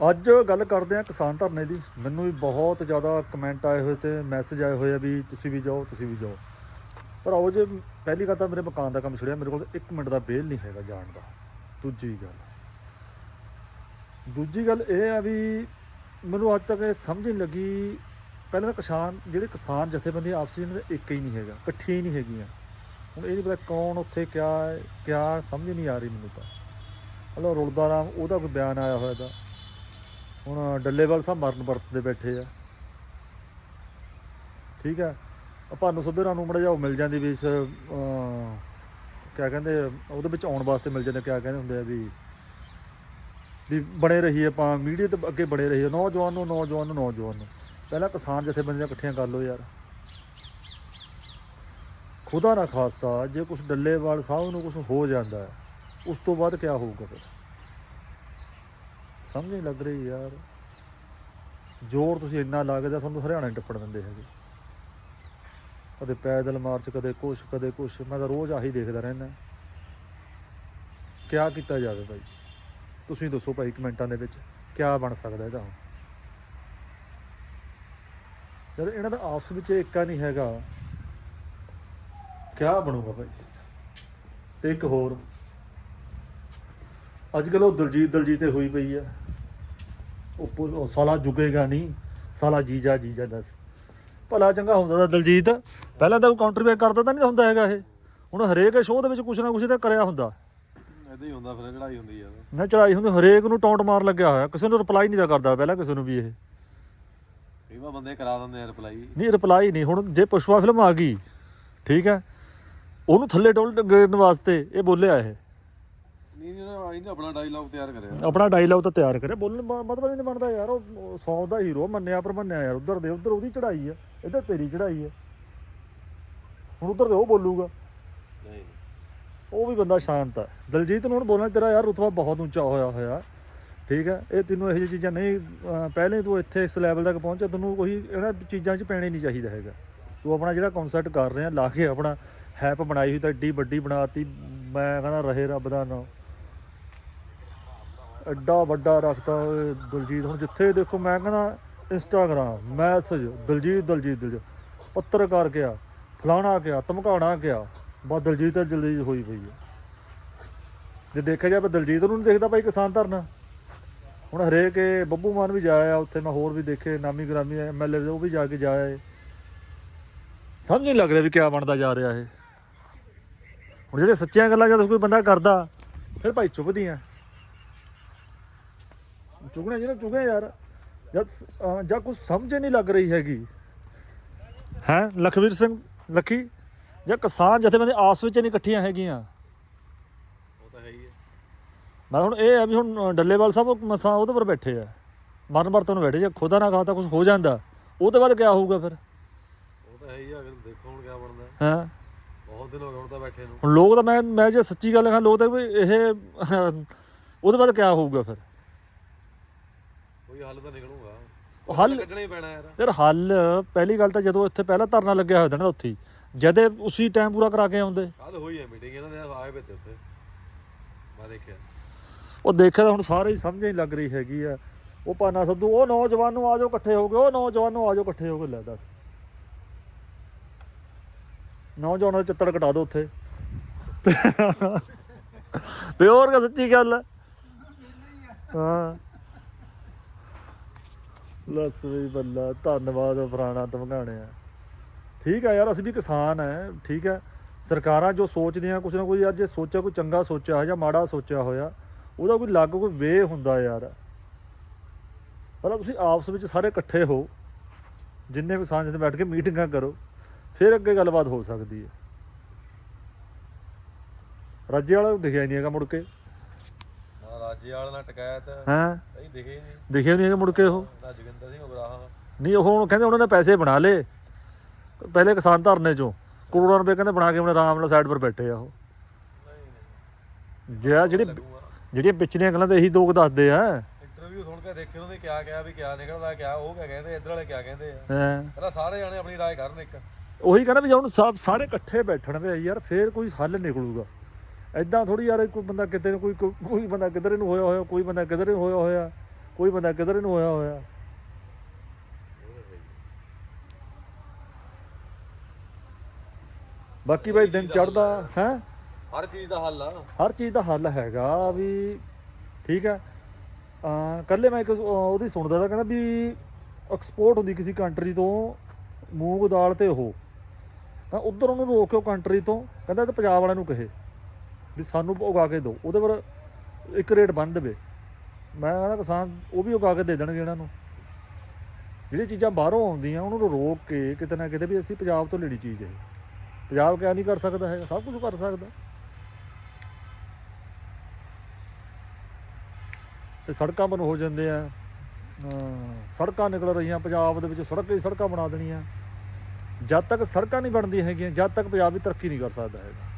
ਅੱਜ ਗੱਲ ਕਰਦੇ ਆ ਕਿਸਾਨ ਧਰਨੇ ਦੀ। ਮੈਨੂੰ ਵੀ ਬਹੁਤ ਜ਼ਿਆਦਾ ਕਮੈਂਟ ਆਏ ਹੋਏ ਤੇ ਮੈਸੇਜ ਆਏ ਹੋਏ ਆ ਵੀ ਤੁਸੀਂ ਵੀ ਜਾਓ, ਤੁਸੀਂ ਵੀ ਜਾਓ। ਪਰ ਆਓ ਜੇ ਪਹਿਲੀ ਗੱਲ ਤਾਂ ਮੇਰੇ ਮਕਾਨ ਦਾ ਕੰਮ ਛੜਿਆ ਮੇਰੇ ਕੋਲ 1 ਮਿੰਟ ਦਾ ਬੇਲ ਨਹੀਂ ਹੈਗਾ ਜਾਣ ਦਾ। ਦੂਜੀ ਗੱਲ ਦੂਜੀ ਗੱਲ ਇਹ ਆ ਵੀ ਮੈਨੂੰ ਅੱਜ ਤੱਕ ਇਹ ਸਮਝ ਨਹੀਂ ਲੱਗੀ। ਪਹਿਲਾਂ ਤਾਂ ਕਿਸਾਨ, ਜਿਹੜੇ ਕਿਸਾਨ ਜਥੇਬੰਦੀਆਂ ਆਪਸੀ ਇਹਨਾਂ ਦਾ ਇੱਕ ਹੀ ਨਹੀਂ ਹੈਗਾ, ਇਕੱਠੀਆਂ ਹੀ ਨਹੀਂ ਹੈਗੀਆਂ। ਹੁਣ ਇਹ ਨਹੀਂ ਪਤਾ ਕੌਣ ਉੱਥੇ ਕਿਆ ਕਿਆ ਸਮਝ ਨਹੀਂ ਆ ਰਹੀ ਮੈਨੂੰ ਤਾਂ। ਹਲੋ ਰੁਲਦਾ ਰਾਮ, ਉਹਦਾ ਕੋਈ ਬਿਆਨ ਆਇਆ ਹੋਇਆ ਦਾ ਹੁਣ ਡੱਲੇਵਾਲ ਸਾਹਿਬ ਮਰਨ ਵਰਤ ਦੇ ਬੈਠੇ ਆ। ਠੀਕ ਹੈ ਆਪਾਂ ਨੂੰ ਸੁਧਰਾਂ ਨੂੰ ਮੜਾ ਜਾ ਮਿਲ ਜਾਂਦੀ ਵੀ ਇਸ ਕਿਆ ਕਹਿੰਦੇ, ਉਹਦੇ ਵਿੱਚ ਆਉਣ ਵਾਸਤੇ ਮਿਲ ਜਾਂਦੇ, ਕਿਆ ਕਹਿੰਦੇ ਹੁੰਦੇ ਆ ਵੀ ਵੀ ਬਣੇ ਰਹੀਏ ਆਪਾਂ, ਮੀਡੀਆ ਤੇ ਅੱਗੇ ਬਣੇ ਰਹੀਏ। ਨੌਜਵਾਨ ਨੂੰ ਨੌਜਵਾਨ ਨੂੰ ਨੌਜਵਾਨ ਨੂੰ। ਪਹਿਲਾਂ ਕਿਸਾਨ ਜਥੇਬੰਦੀਆਂ ਇਕੱਠੀਆਂ ਕਰ ਲਓ ਯਾਰ। ਖੁਦਾ ਨਾ ਖਾਸਤਾ, ਜੇ ਕੁਝ ਡੱਲੇਵਾਲ ਸਾਹਿਬ ਨੂੰ ਕੁਝ ਹੋ ਜਾਂਦਾ, ਉਸ ਤੋਂ ਬਾਅਦ ਕਿਆ ਹੋਊਗਾ ਫਿਰ? ਸਮਝ ਨਹੀਂ ਲੱਗ ਰਹੀ ਯਾਰ। ਜ਼ੋਰ ਤੁਸੀਂ ਇੰਨਾ ਲੱਗਦਾ ਸਾਨੂੰ ਹਰਿਆਣਾ ਨਹੀਂ ਟੱਪਣ ਦਿੰਦੇ ਹੈਗੇ। ਕਦੇ ਪੈਦਲ ਮਾਰਚ, ਕਦੇ ਕੁਛ ਕਦੇ ਕੁਛ। ਮੈਂ ਤਾਂ ਰੋਜ਼ ਆਹੀ ਦੇਖਦਾ ਰਹਿੰਦਾ। ਕਿਆ ਕੀਤਾ ਜਾਵੇ ਭਾਈ? ਤੁਸੀਂ ਦੱਸੋ ਭਾਈ ਕਮੈਂਟਾਂ ਦੇ ਵਿੱਚ ਕਿਆ ਬਣ ਸਕਦਾ ਇਹਦਾ ਹੁਣ? ਜਦ ਇਹਨਾਂ ਦਾ ਆਪਸ ਵਿੱਚ ਏਕਾ ਨਹੀਂ ਹੈਗਾ। ਕਿਆ ਬਣੂਗਾ ਭਾਈ? ਤੇ ਇੱਕ ਹੋਰ। ਅੱਜ ਕੱਲ੍ਹ ਉਹ ਦਲਜੀਤ ਦਲਜੀਤ ਤੇ ਹੋਈ ਪਈ ਆ। ਉਹ ਸਾਲਾ ਝੁਕੇਗਾ ਨਹੀਂ ਸਾਲਾ ਜੀਜਾ ਜੀਜਾ ਦੱਸ। ਭਲਾ ਚੰਗਾ ਹੁੰਦਾ ਤਾਂ ਦਲਜੀਤ। ਪਹਿਲਾਂ ਤਾਂ ਉਹ ਕਾਊਂਟਰ ਬੈਕ ਕਰਦਾ ਤਾਂ ਨਹੀਂ ਹੁੰਦਾ ਹੈਗਾ ਇਹ। ਹੁਣ ਹਰੇਕ ਸ਼ੋਅ ਦੇ ਵਿੱਚ ਕੁਛ ਨਾ ਕੁਛ ਤਾਂ ਕਰਿਆ ਹੁੰਦਾ। ਇਦਾਂ ਹੀ ਹੁੰਦਾ ਫਿਰ ਚੜਾਈ ਹੁੰਦੀ ਯਾਰ ਨਾ ਚੜਾਈ ਹੁੰਦੀ ਹਰੇਕ ਨੂੰ ਟੌਂਟ ਮਾਰ ਲੱਗਿਆ ਹੋਇਆ। ਕਿਸੇ ਨੂੰ ਰਿਪਲਾਈ ਨਹੀਂ ਤਾਂ ਕਰਦਾ ਪਹਿਲਾਂ ਕਿਸੇ ਨੂੰ ਵੀ ਇਹ। ਕਈ ਵਾਰ ਬੰਦੇ ਕਰਾ ਦਿੰਦੇ ਆ ਰਿਪਲਾਈ ਨਹੀਂ ਰਿਪਲਾਈ ਨਹੀਂ। ਹੁਣ ਜੇ ਪੁਸ਼ਪਾ ਫਿਲਮ ਆ ਗਈ ਠੀਕ ਹੈ ਉਹਨੂੰ ਥੱਲੇ ਟੋਲ ਗੇਰਨ ਵਾਸਤੇ ਇਹ ਬੋਲਿਆ ਇਹ। ਇਹਨੇ ਆਪਣਾ ਡਾਇਲੌਗ ਤਿਆਰ ਕਰਿਆ ਆਪਣਾ ਡਾਇਲੌਗ ਤਾਂ ਤਿਆਰ ਕਰਿਆ ਬੋਲਣ ਮਤਲਬ ਨਹੀਂ ਬਣਦਾ ਯਾਰ ਉਹ 100 ਦਾ ਹੀਰੋ ਮੰਨਿਆ ਪਰ ਮੰਨਿਆ ਯਾਰ ਉਧਰ ਦੇ ਉਧਰ ਉਹਦੀ ਚੜਾਈ ਹੈ ਇੱਧਰ ਤੇਰੀ ਚੜਾਈ ਹੈ ਹੁਣ ਉਧਰ ਦੇ ਉਹ ਬੋਲੂਗਾ। ਨਹੀਂ। ਉਹ ਵੀ ਬੰਦਾ ਸ਼ਾਂਤ ਹੈ ਦਲਜੀਤ ਨੂੰ ਹੁਣ ਬੋਲਣਾ ਤੇਰਾ ਯਾਰ ਰੁਤਬਾ ਬਹੁਤ ਉੱਚਾ ਹੋਇਆ ਹੋਇਆ। ਠੀਕ ਹੈ ਇਹ ਤੈਨੂੰ ਇਹੋ ਜਿਹੀਆਂ ਚੀਜ਼ਾਂ ਨਹੀਂ ਅਹ ਪਹਿਲੇ ਤੂੰ ਇੱਥੇ ਇਸ ਲੈਵਲ ਤੱਕ ਪਹੁੰਚਿਆ ਤੈਨੂੰ ਕੋਈ ਇਹਨਾਂ ਚੀਜ਼ਾਂ 'ਚ ਪੈਣੇ ਨਹੀਂ ਚਾਹੀਦਾ ਹੈਗਾ। ਤੂੰ ਆਪਣਾ ਜਿਹੜਾ ਕਨਸੈਪਟ ਕਰ ਰਿਹਾ ਲਾ ਕੇ ਆਪਣਾ ਹੈਪ ਬਣਾਈ ਹੋਈ ਤਾਂ ਏਡੀ ਵੱਡੀ ਬਣਾਤੀ ਮੈਂ ਕਹਿੰਦਾ ਰਹੇ ਰੱਬ ਦਾ ਨਾਮ। ਐਡਾ ਵੱਡਾ ਰੱਖਤਾ ਓਏ ਦਲਜੀਤ ਹੁਣ ਜਿੱਥੇ ਦੇਖੋ ਮੈਂ ਕਹਿੰਦਾ ਇੰਸਟਾਗ੍ਰਾਮ, ਮੈਸੇਜ, ਦਲਜੀਤ ਦਲਜੀਤ ਦਲਜੀਤ ਪੱਤਰਕਾਰ ਗਿਆ ਫਲਾਣਾ ਗਿਆ ਧਮਕਾਣਾ ਗਿਆ ਬਸ ਦਲਜੀਤ ਤਾਂ ਜਲਦੀ ਹੋਈ ਪਈ ਹੈ ਜੇ ਦੇਖਿਆ ਜਾਵੇ ਦਲਜੀਤ ਨੂੰ ਨਹੀਂ ਦੇਖਦਾ ਭਾਈ ਕਿਸਾਨ ਧਰਨਾ। ਹੁਣ ਹਰੇਕ ਬੱਬੂ ਮਾਨ ਵੀ ਜਾਇਆ ਉੱਥੇ, ਮੈਂ ਹੋਰ ਵੀ ਦੇਖੇ, ਨਾਮੀ ਗ੍ਰਾਮੀ ਐਮਐਲਏ ਉਹ ਵੀ ਜਾ ਕੇ ਜਾਇਆ ਏ ਸਮਝ ਨਹੀਂ ਲੱਗ ਰਿਹਾ ਵੀ ਕਿਆ ਬਣਦਾ ਜਾ ਰਿਹਾ ਇਹ। ਹੁਣ ਜਿਹੜੇ ਸੱਚੀਆਂ ਗੱਲਾਂ ਜਦ ਕੋਈ ਬੰਦਾ ਕਰਦਾ, ਫਿਰ ਭਾਈ ਚੁੱਭਦੀਆਂ। ਚੁਗਣਾ ਜਿਹੜਾ ਚੁਗੇ ਯਾਰ ਜਦ ਅਹ, ਜਾਂ ਕੁਝ ਸਮਝ ਹੀ ਨਹੀਂ ਲੱਗ ਰਹੀ ਹੈਗੀ। ਹੈ ਲਖਵੀਰ ਸਿੰਘ ਲੱਖੀ ਜਾਂ ਕਿਸਾਨ ਜਥੇਬੰਦੀ ਆਸ ਵਿੱਚ ਨਹੀਂ ਇਕੱਠੀਆਂ ਹੈਗੀਆਂ। ਉਹ ਤਾਂ ਹੈ ਹੀ ਹੈ। ਮੈਂ ਹੁਣ ਇਹ ਹੈ ਵੀ ਹੁਣ ਡੱਲੇਵਾਲ ਸਾਹਿਬ ਮਸਾਂ ਉਹਦੇ ਪਰ ਬੈਠੇ ਆ। ਮਰਨ ਵਰਤੋਂ ਨੂੰ ਬੈਠੇ ਜੇ ਖੁਦਾ ਨਾ ਖਾਤਾ ਕੁਝ ਹੋ ਜਾਂਦਾ। ਉਹ ਤੋਂ ਬਾਅਦ ਕਿਆ ਹੋਊਗਾ ਫਿਰ? ਉਹ ਤਾਂ ਹੈ ਹੀ ਆ ਅਗਰ ਦੇਖੋ ਹੁਣ ਕੀ ਬਣਦਾ। ਹਾਂ? ਬਹੁਤ ਦਿਨ ਹੋ ਗਏ ਹੁਣ ਤਾਂ ਬੈਠੇ ਨੂੰ। ਹੁਣ ਲੋਕ ਤਾਂ ਮੈਂ ਮੈਂ ਜੇ ਸੱਚੀ ਗੱਲ ਕਹਾਂ ਲੋਕ ਤਾਂ ਵੀ ਇਹ ਉਹਦੇ ਬਾਅਦ ਕਿਆ ਹੋਊਗਾ ਫਿਰ? ਕੋਈ ਹੱਲ ਤਾਂ ਨਿਕਲੂਗਾ। ਹੱਲ- ਕੱਢਣਾ ਹੀ ਪੈਣਾ ਯਾਰ। ਯਾਰ ਹੱਲ ਪਹਿਲੀ ਗੱਲ ਤਾਂ ਜਦੋਂ ਇੱਥੇ ਪਹਿਲਾਂ ਧਰਨਾ ਲੱਗਿਆ ਹੋਇਆ ਸੀ ਨਾ ਉੱਥੇ ਜਦੇ ਉਸੇ ਟਾਈਮ ਪੂਰਾ ਕਰਾ ਕੇ ਆਉਂਦੇ। ਕੱਲ ਹੋਈ ਹੈ ਮੀਟਿੰਗ ਇਹਨਾਂ ਦੇ ਆਏ ਪਏ ਤੇ ਉੱਥੇ। ਮੈਂ ਦੇਖਿਆ। ਉਹ ਦੇਖਿਆ ਤਾਂ ਹੁਣ ਸਾਰੇ ਹੀ ਸਮਝ ਨਹੀਂ ਲੱਗ ਰਹੀ ਹੈਗੀ ਆ। ਉਹ ਪਾਨਾ ਸੱਧੂ ਉਹ ਨੌਜਵਾਨ ਨੂੰ ਆ ਜਾਓ ਇਕੱਠੇ ਹੋ ਗਏ ਉਹ ਨੌਜਵਾਨ ਨੂੰ ਆ ਜਾਓ ਇਕੱਠੇ ਹੋ ਕੇ ਲੈ ਦੱਸ। ਨੌਜਵਾਨਾਂ ਦਾ ਚੱਤੜ ਕਟਾ ਦਿਓ ਉੱਥੇ। ਤੇ ਹੋਰ ਕਾ ਸੱਚੀ ਗੱਲ ਹਾਂ। ਲੱਸ ਵੀ ਬੱਲਾ, ਧੰਨਵਾਦ ਫਰਾਣਾ ਧਮਕਾਣੇ ਠੀਕ ਆ ਯਾਰ, ਅਸੀਂ ਵੀ ਕਿਸਾਨ ਹੈ ਠੀਕ ਹੈ ਸਰਕਾਰਾਂ ਜੋ ਸੋਚਦੀਆਂ, ਕੁਛ ਨਾ ਕੋਈ ਯਾਰ ਜੇ ਸੋਚਿਆ, ਕੋਈ ਚੰਗਾ ਸੋਚਿਆ ਹੋਇਆ ਜਾਂ ਮਾੜਾ ਸੋਚਿਆ ਹੋਇਆ, ਉਹਦਾ ਕੋਈ ਲੱਗ, ਕੋਈ ਵੇ ਹੁੰਦਾ ਯਾਰ। ਪਹਿਲਾਂ ਤੁਸੀਂ ਆਪਸ ਵਿੱਚ ਸਾਰੇ ਇਕੱਠੇ ਹੋ, ਜਿੰਨੇ ਵੀ ਸਾਂਝ ਤੇ ਬੈਠ ਕੇ ਮੀਟਿੰਗਾਂ ਕਰੋ, ਫਿਰ ਅੱਗੇ ਗੱਲਬਾਤ ਹੋ ਸਕਦੀ ਹੈ। ਰਾਜੇ ਵਾਲਾ ਦਿਖਿਆ ਨਹੀਂ ਹੈਗਾ ਮੁੜ ਕੇ। ਰਾਜੇ ਵਾਲਾ ਨਾਲ ਟਕਾਇਤ ਹਾਂ? ਕਈ ਦਿਖੇ ਨਹੀਂ। ਦਿਖਿਆ ਨਹੀਂ ਹੈਗਾ ਮੁੜ ਕੇ ਉਹ? ਨਾ ਜਗਿੰਦਰ ਸਿੰਘ ਉਗਰਾਹਾਂ ਨਹੀਂ ਉਹ ਹੁਣ ਕਹਿੰਦੇ ਉਹਨਾਂ ਨੇ ਪੈਸੇ ਬਣਾ ਲਏ। ਪਹਿਲੇ ਕਿਸਾਨ ਧਰਨੇ ਚੋਂ। ਕਰੋੜਾਂ ਰੁਪਏ ਕਹਿੰਦੇ ਬਣਾ ਕੇ ਆਪਣੇ ਆਰਾਮ ਨਾਲ ਸਾਈਡ ਪਰ ਬੈਠੇ ਆ ਉਹ। ਨਹੀਂ ਨਹੀਂ। ਜਿਹੜਾ ਜਿਹੜੀ ਜਿਹੜੀਆਂ ਪਿਛਲੀਆਂ ਗੱਲਾਂ ਤਾਂ ਇਹੀ ਦੋ ਕੁ ਦੱਸਦੇ ਆ। ਇੰਟਰਵਿਊ ਸੁਣ ਕੇ ਦੇਖੇ ਉਹਨੇ ਕਿਆ ਕਿਹਾ ਵੀ ਕਿਆ ਨਿਕਲਦਾ ਕਿਆ ਉਹ ਕਿਆ ਕਹਿੰਦੇ ਇੱਧਰ ਵਾਲੇ ਕਿਆ ਕਹਿੰਦੇ ਆ। ਹੈਂ। ਸਾਰੇ ਜਾਣੇ ਆਪਣੀ ਰਾਏ ਕਰਨ ਇੱਕ। ਉਹੀ ਕਹਿੰਦਾ ਵੀ ਹੁਣ ਸਭ ਸਾਰੇ ਇਕੱਠੇ ਬੈਠਣ ਵੇ ਯਾਰ ਫੇਰ ਕੋਈ ਹੱਲ ਨਿਕਲੂਗਾ। ਐਦਾਂ ਥੋੜੀ ਯਾਰ ਕੋਈ ਬੰਦਾ ਕਿਤੇ ਨੂੰ ਕੋਈ ਕੋਈ ਬੰਦਾ ਕਿਧਰੇ ਨੂੰ ਹੋਇਆ ਹੋਇਆ ਕੋਈ ਬੰਦਾ ਕਿਧਰੇ ਨੂੰ ਹੋਇਆ ਹੋਇਆ ਕੋਈ ਬੰਦਾ ਕਿਧਰ ਨੂੰ ਹੋਇਆ ਹੋਇਆ। ਬਾਕੀ ਭਾਈ ਦਿਨ ਚੜਦਾ ਹੈ? ਹਰ ਚੀਜ਼ ਦਾ ਹੱਲ ਆ। ਹਰ ਚੀਜ਼ ਦਾ ਹੱਲ ਹੈਗਾ ਵੀ ਠੀਕ ਹੈ ਆ ਕੱਲੇ ਮੈਂ ਇੱਕ ਉਹ- ਉਹਦੀ ਸੁਣਦਾ ਤਾਂ ਕਹਿੰਦਾ ਵੀ ਐਕਸਪੋਰਟ ਹੁੰਦੀ ਕਿਸੇ ਕੰਟਰੀ ਤੋਂ ਮੂੰਗ ਦਾਲ ਤੇ ਉਹ। ਤਾਂ ਉਧਰ ਉਹਨੂੰ ਰੋਕਿਓ ਕੰਟਰੀ ਤੋਂ ਕਹਿੰਦਾ ਤੇ ਪੰਜਾਬ ਵਾਲਿਆਂ ਨੂੰ ਕਹੇ। ਵੀ ਸਾਨੂੰ ਉਗਾ ਕੇ ਦਿਓ, ਉਹਦੇ ਪਰ ਇੱਕ ਰੇਟ ਬੰਨ ਦੇਵੇ। ਮੈਂ ਕਹਿੰਦਾ ਕਿਸਾਨ, ਉਹ ਵੀ ਉਗਾ ਕੇ ਦੇ ਦੇਣਗੇ ਇਹਨਾਂ ਨੂੰ। ਜਿਹੜੀ ਚੀਜ਼ਾਂ ਬਾਹਰੋਂ ਆਉਂਦੀਆਂ, ਉਹਨਾਂ ਨੂੰ ਰੋਕ ਕੇ ਕਿਤੇ ਨਾ ਕਿਤੇ ਵੀ ਅਸੀਂ ਪੰਜਾਬ ਤੋਂ ਲੈਣੀ ਚੀਜ਼ ਹੈ। ਪੰਜਾਬ ਕਿਆ ਨਹੀਂ ਕਰ ਸਕਦਾ ਹੈਗਾ, ਸਭ ਕੁਝ ਕਰ ਸਕਦਾ। ਤੇ ਸੜਕਾਂ ਬਣ ਹੋ ਜਾਂਦੇ ਆ। ਸੜਕਾਂ ਨਿਕਲ ਰਹੀਆਂ, ਪੰਜਾਬ ਦੇ ਵਿੱਚ ਸੜਕ ਹੀ ਸੜਕਾਂ ਬਣਾ ਦੇਣੀਆਂ। ਜਦ ਤੱਕ ਸੜਕਾਂ ਨਹੀਂ ਬਣਦੀਆਂ ਹੈਗੀਆਂ, ਜਦ ਤੱਕ ਪੰਜਾਬ ਵੀ ਤਰੱਕੀ ਨਹੀਂ ਕਰ ਸਕਦਾ ਹੈਗਾ।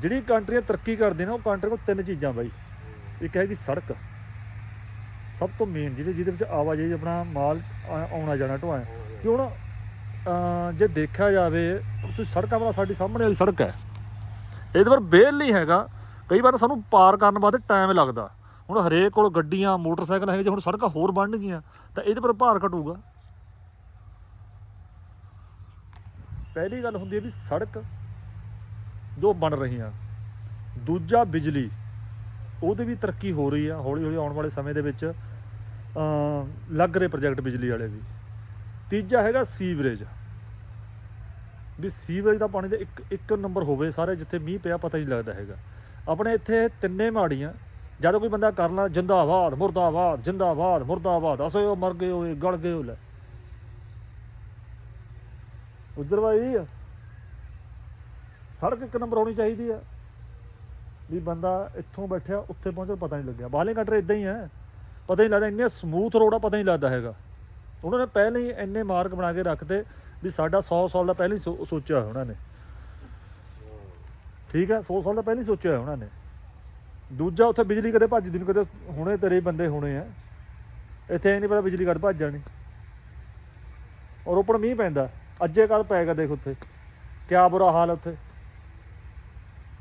ਜਿਹੜੀ ਕੰਟਰੀਆਂ ਤਰੱਕੀ ਕਰਦੀਆਂ ਨੇ, ਉਹ ਕੰਟਰੀ ਕੋਲ ਤਿੰਨ ਚੀਜ਼ਾਂ ਬਾਈ। ਇੱਕ ਹੈਗੀ ਸੜਕ। ਸਭ ਤੋਂ ਮੇਨ ਜਿਹਦੇ ਜਿਹਦੇ ਵਿੱਚ ਆਵਾਜਾਈ ਆਪਣਾ ਮਾਲ ਆਉਣਾ ਜਾਣਾ ਢੋਆ ਕਿ ਹੁਣ ਜੇ ਦੇਖਿਆ ਜਾਵੇ, ਤੁਸੀਂ ਸੜਕਾਂ ਵਾਲਾ ਸਾਡੀ ਸਾਹਮਣੇ ਵਾਲੀ ਸੜਕ ਹੈ। ਇਹਦੇ ਪਰ ਬੇਲ ਨਹੀਂ ਹੈਗਾ। ਕਈ ਵਾਰ ਸਾਨੂੰ ਪਾਰ ਕਰਨ ਵਾਸਤੇ ਟਾਈਮ ਲੱਗਦਾ। ਹੁਣ ਹਰੇਕ ਕੋਲ ਗੱਡੀਆਂ, ਮੋਟਰਸਾਈਕਲ ਹੈਗੇ ਜੇ, ਹੁਣ ਸੜਕਾਂ ਹੋਰ ਬਣ ਗਈਆਂ, ਤਾਂ ਇਹਦੇ ਪਰ ਭਾਰ ਘਟੂਗਾ। ਪਹਿਲੀ ਗੱਲ ਹੁੰਦੀ ਹੈ ਵੀ ਸੜਕ ਜੋ ਬਣ ਰਹੀਆਂ ਦੂਜਾ ਬਿਜਲੀ, ਉਹਦੇ ਵੀ ਤਰੱਕੀ ਹੋ ਰਹੀ ਆ ਹੌਲੀ ਹੌਲੀ ਆਉਣ ਵਾਲੇ ਸਮੇਂ ਦੇ ਵਿੱਚ ਲੱਗ ਰਹੇ ਪ੍ਰੋਜੈਕਟ ਬਿਜਲੀ ਵਾਲੇ ਵੀ। ਤੀਜਾ ਹੈਗਾ ਸੀਵਰੇਜ। ਵੀ ਸੀਵਰੇਜ ਦਾ ਪਾਣੀ ਦਾ ਇੱਕ ਇੱਕ ਨੰਬਰ ਹੋਵੇ ਸਾਰੇ, ਜਿੱਥੇ ਮੀਂਹ ਪਿਆ ਪਤਾ ਹੀ ਨਹੀਂ ਲੱਗਦਾ ਹੈਗਾ। ਆਪਣੇ ਇੱਥੇ ਤਿੰਨੇ ਮਾੜੀਆਂ, ਜਦੋਂ ਕੋਈ ਬੰਦਾ ਕਰਨਾ ਜਿੰਦਾਬਾਦ, ਮੁਰਦਾਬਾਦ ਜਿੰਦਾਬਾਦ, ਮੁਰਦਾਬਾਦ, ਅਸੋ ਮਰ ਗਏ ਹੋਏ ਗੜ ਗਏ ਹੋ ਲੈ। ਉਧਰ ਭਾਈ ਸੜਕ ਇੱਕ ਨੰਬਰ ਹੋਣੀ ਚਾਹੀਦੀ ਆ। ਵੀ ਬੰਦਾ ਇੱਥੋਂ ਬੈਠਿਆ, ਉੱਥੇ ਪਹੁੰਚੇ ਪਤਾ ਨਹੀਂ ਲੱਗਿਆ। ਬਾਹਲੇ ਕੰਟਰੀ ਇਦਾਂ ਹੀ ਹੈ ਪਤਾ ਨਹੀਂ ਲੱਗਦਾ ਇੰਨੇ ਸਮੂਥ ਰੋਡ ਆ, ਪਤਾ ਨਹੀਂ ਲੱਗਦਾ ਹੈਗਾ। ਉਹਨਾਂ ਨੇ ਪਹਿਲਾਂ ਹੀ ਇੰਨੇ ਮਾਰਕ ਬਣਾ ਕੇ ਰੱਖਤੇ ਵੀ ਸਾਡਾ 100 ਸਾਲ ਦਾ ਪਹਿਲਾਂ ਹੀ ਸੋ- ਸੋਚਿਆ ਹੋਇਆ ਉਹਨਾਂ ਨੇ। ਠੀਕ ਹੈ 100 ਸਾਲ ਦਾ ਪਹਿਲਾਂ ਹੀ ਸੋਚਿਆ ਹੋਇਆ ਉਹਨਾਂ ਨੇ। ਦੂਜਾ ਉੱਥੇ ਬਿਜਲੀ ਕਦੇ ਭੱਜਦੀ ਨਹੀਂ ਕਦੇ ਹੁਣੇ ਤੇਰੇ ਬੰਦੇ ਹੋਣੇ ਆ। ਇੱਥੇ ਇਹ ਨਹੀਂ ਪਤਾ ਬਿਜਲੀ ਕਦ ਭੱਜ ਜਾਣੀ। ਔਰ ਉੱਪਰ ਮੀਂਹ ਪੈਂਦਾ। ਅੱਜੇ ਕੱਲ ਗਿਆ, ਦੇਖ ਉੱਥੇ। ਕਿਆ ਬੁਰਾ ਹਾਲ ਹੈ ਉੱਥੇ।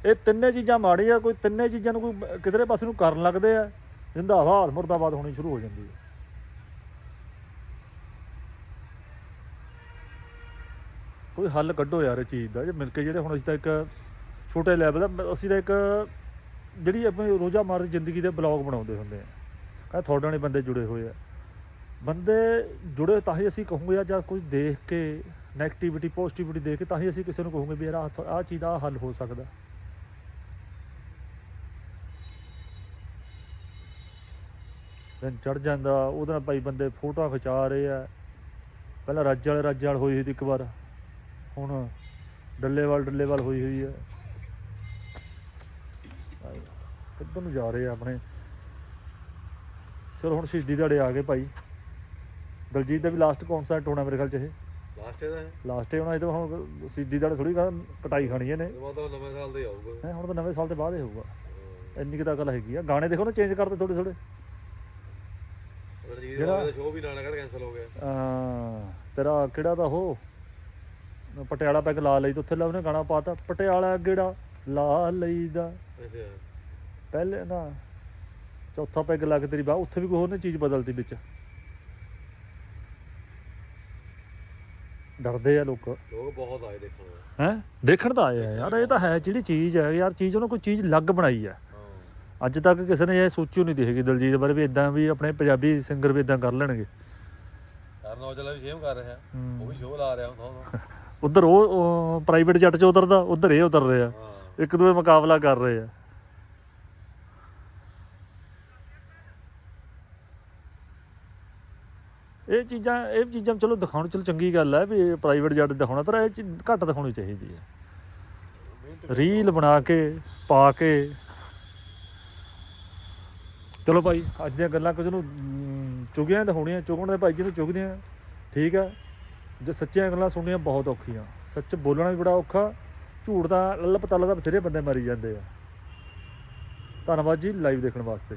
ਇਹ ਤਿੰਨੇ ਚੀਜ਼ਾਂ ਮਾੜੀਆਂ, ਕੋਈ ਤਿੰਨੇ ਚੀਜ਼ਾਂ ਨੂੰ ਕੋਈ ਕਿਧਰੇ ਪਾਸੇ ਨੂੰ ਕਰਨ ਲੱਗਦੇ ਆ, ਜਿੰਦਾਬਾਦ, ਮੁਰਦਾਬਾਦ ਹੋਣੀ ਸ਼ੁਰੂ ਹੋ ਜਾਂਦੀ ਹੈ। ਕੋਈ ਹੱਲ ਕੱਢੋ ਯਾਰ ਇਹ ਚੀਜ਼ ਦਾ ਜੇ ਮਿਲ ਕੇ ਜਿਹੜੇ ਹੁਣ ਅਸੀਂ ਤਾਂ ਇੱਕ ਛੋਟੇ ਲੈਵਲ ਦਾ, ਅਸੀਂ ਤਾਂ ਇੱਕ ਜਿਹੜੀ ਆਪਣੀ ਰੋਜ਼ਾਮਰਰਾ ਦੀ ਜ਼ਿੰਦਗੀ ਦੇ ਬਲੌਗ ਬਣਾਉਂਦੇ ਹੁੰਦੇ ਆ। ਕਹਿੰਦਾ ਤੁਹਾਡੇ ਨਾਲ ਬੰਦੇ ਜੁੜੇ ਹੋਏ ਆ। ਬੰਦੇ ਜੁੜੇ ਤਾਂ ਹੀ ਅਸੀਂ ਕਹੂੰਗੇ ਜਾਂ ਕੁਝ ਦੇਖ ਕੇ ਨੈਗੇਟਿਵਿਟੀ ਪੋਜ਼ਿਟਿਵਿਟੀ ਦੇਖ ਕੇ ਤਾਂ ਹੀ ਅਸੀਂ ਕਿਸੇ ਨੂੰ ਕਹੂੰਗੇ ਵੀ ਯਾਰ ਆਹ ਆਹ ਚੀਜ਼ ਦਾ ਆਹ ਹੱਲ ਹੋ ਸਕਦਾ। ਦਿਨ ਚੜ ਜਾਂਦਾ ਉਹਦੇ ਨਾਲ ਭਾਈ ਬੰਦੇ ਫੋਟੋਆਂ ਖਿਚਾ ਰਹੇ ਆ। ਪਹਿਲਾਂ ਰੱਜ ਵਾਲੇ ਰੱਜ ਵਾਲ ਹੋਈ ਸੀ ਇੱਕ ਵਾਰ। ਹੁਣ ਡੱਲੇਵਾਲ ਡੱਲੇਵਾਲ ਹੋਈ ਹੋਈ ਹੈ ਆਏ, ਕਿੱਧਰ ਨੂੰ ਜਾ ਰਹੇ ਆ ਆਪਣੇ? ਚਲੋ ਹੁਣ ਸ਼ਹੀਦੀ ਦਿਹਾੜੇ ਆ ਗਏ ਭਾਈ। ਦਲਜੀਤ ਦਾ ਵੀ ਲਾਸਟ ਕਨਸਰਟ ਹੋਣਾ ਮੇਰੇ ਖਿਆਲ ਚ ਇਹ। ਲਾਸਟ ਇਹਦਾ ਹੈ? ਲਾਸਟ ਹੀ ਹੋਣਾ ਇਹ ਤਾਂ ਹੁਣ ਸ਼ਹੀਦੀ ਦਿਹਾੜੇ ਥੋੜੀ ਕਟਾਈ ਖਾਣੀ ਇਹਨੇ। ਇਹ ਮਤਲਬ ਨਵੇਂ ਸਾਲ ਦੇ ਆਊਗਾ। ਹੈਂ, ਹੁਣ ਤਾਂ ਨਵੇਂ ਸਾਲ ਤੋਂ ਬਾਅਦ ਹੀ ਹੋਊਗਾ। ਇੰਨੀ ਕੁ ਤਾਂ ਗੱਲ ਹੈਗੀ ਆ। ਗਾਣੇ ਦੇਖੋ ਨਾ ਚੇਂਜ ਕਰਦੇ ਥੋੜੇ ਥੋੜੇ ਰਣਜੀਤ ਜਿਹੜਾ- ਦਾ ਸ਼ੋਅ ਵੀ ਨਾਨਕ ਕੈਂਸਲ ਹੋ ਗਿਆ। ਅਹ ਤੇਰਾ ਕਿਹੜਾ ਦਾ ਉਹ? ਪਟਿਆਲਾ ਪੈਗ ਲਾ ਲਈ ਤੇ ਉੱਥੇ ਲਾ ਉਹਨੇ ਗਾਣਾ ਪਾਤਾ ਪਟਿਆਲਾ ਗੇੜਾ ਲਾ ਲਈਦਾ? ਅੱਛਾ। ਪਹਿਲੇ ਨਾ ਚੌਥਾ ਪੈਗ ਲੱਗ ਤੇਰੀ ਬਾਹ ਉੱਥੇ ਵੀ ਕੋਈ ਹੋਰ ਨੇ ਚੀਜ਼ ਬਦਲਤੀ ਵਿੱਚ। ਡਰਦੇ ਆ ਲੋਕ। ਲੋਕ ਬਹੁਤ ਆਏ ਦੇਖਣ ਨੂੰ। ਹੈ? ਦੇਖਣ ਤਾਂ ਆਏ ਆ ਯਾਰ ਇਹ ਤਾਂ ਹੈ ਜਿਹੜੀ ਚੀਜ਼ ਹੈ ਯਾਰ ਚੀਜ਼ ਉਹਨੇ ਕੋਈ ਚੀਜ਼ ਲੱਗ ਬਣਾਈ ਹਾਂ। ਅੱਜ ਤੱਕ ਕਿਸੇ ਨੇ ਇਹ ਸੋਚੀ ਨਹੀਂ ਦੀ ਹੈਗੀ ਦਲਜੀਤ ਬਾਰੇ ਵੀ ਇਦਾਂ ਵੀ ਆਪਣੇ ਪੰਜਾਬੀ ਸਿੰਗਰ ਵੀ ਇਦਾਂ ਕਰ ਲੈਣਗੇ। ਕਰਨ ਔਜਲਾ ਵੀ ਸੇਮ ਕਰ ਰਿਹਾ। ਉਹ ਵੀ ਸ਼ੋਅ ਲਾ ਰਿਹਾ ਹੁਣ ਉਧਰ ਉਹ ਪ੍ਰਾਈਵੇਟ ਜੱਟ 'ਚ ਉਤਰਦਾ ਉਧਰ ਇਹ ਉਤਰ ਰਿਹਾ। ਹਾਂ। ਇੱਕ ਮੁਕਾਬਲਾ ਕਰ ਰਹੇ ਆ। ਇਹ ਚੀਜ਼ਾਂ ਇਹ ਚੀਜ਼ਾਂ ਚਲੋ ਦਿਖਾਉਣ ਚਲੋ ਚੰਗੀ ਗੱਲ ਹੈ ਵੀ ਪ੍ਰਾਈਵੇਟ ਜੱਟ ਦਿਖਾਉਣਾ ਪਰ ਇਹ ਘੱਟ ਦਿਖਾਉਣੀ ਚਾਹੀਦੀ ਹੈ ਰੀਲ ਬਣਾ ਕੇ ਪਾ ਕੇ ਚਲੋ ਭਾਈ ਅੱਜ ਦੀਆਂ ਗੱਲਾਂ ਕੁਝ ਨੂੰ ਅਮ, ਚੁਗੀਆਂ ਤਾਂ ਹੋਣੀਆਂ ਚੁਗਣ ਦੇ ਭਾਈ ਜਿਹਨੂੰ ਚੁਗਦੇ ਆ। ਠੀਕ ਆ? ਜੇ ਸੱਚੀਆਂ ਗੱਲਾਂ ਸੁਣਨੀਆਂ ਬਹੁਤ ਔਖੀਆਂ। ਸੱਚ ਬੋਲਣਾ ਵੀ ਬੜਾ ਔਖਾ ਝੂਠ ਦਾ ਲੱਲ ਪਤਾ ਲੱਗਦਾ ਬਥੇਰੇ ਬੰਦੇ ਮਰੀ ਜਾਂਦੇ ਆ। ਧੰਨਵਾਦ ਜੀ ਲਾਈਵ ਦੇਖਣ ਵਾਸਤੇ।